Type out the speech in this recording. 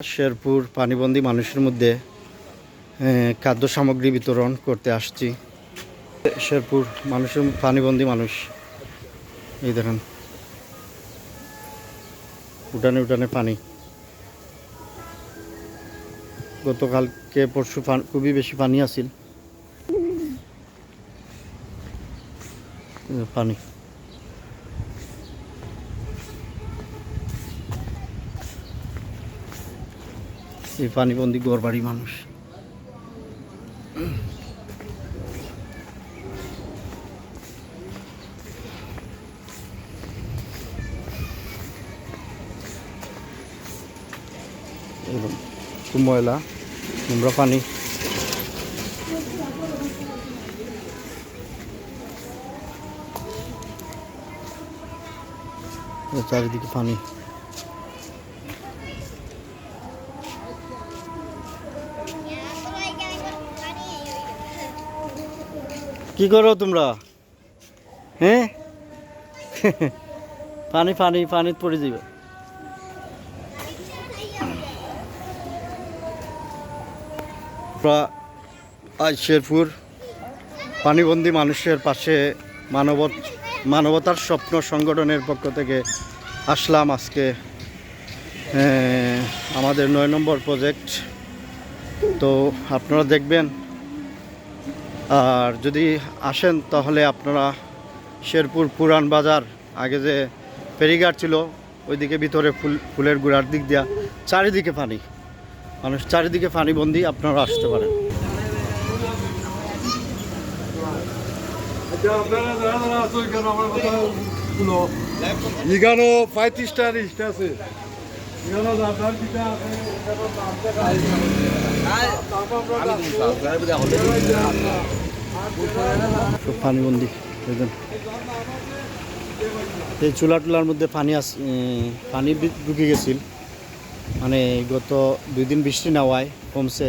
শেরপুর পানিবন্দী মানুষের মধ্যে খাদ্য সামগ্রী বিতরণ করতে আসছি। শেরপুর মানুষের পানিবন্দী মানুষ। এই দেখেন। উঠানে উঠানে পানি। গতকালকে পরশু খুবই বেশি পানি আছিল। এ, পানি। এই পানিবন্দি গড়বাড়ি মানুষ। ময়লা নোংরা পানি। চারিদিকে পানি। কি করো তোমরা? হ্যাঁ? পানি পানি পানি পড়ে যাবে আজ শেরপুর পানিবন্দী মানুষের পাশে মানব মানবতার স্বপ্ন সংগঠনের পক্ষ থেকে আসলাম আজকে। আমাদের নয় নম্বর প্রজেক্ট তো আপনারা দেখবেন আর যদি আসেন তাহলে আপনারা শেরপুর পুরান বাজার, আগে যে ফেরিঘাট ছিল, ওইদিকে ভিতরে ফুল, ফুলের গুড়ার দিক দিয়া চারিদিকে পানি। মানুষ চারিদিকে পানি বন্দি আপনারা আসতে পারেন। এখানো পঁয়ত্রিশটা আছে। সব পানি বন্দি দেখবেন এই চুলা টুলার মধ্যে পানি আস পানি ঢুকে গেছিল। মানে গত দুই দিন বৃষ্টি নেওয়ায় কমছে।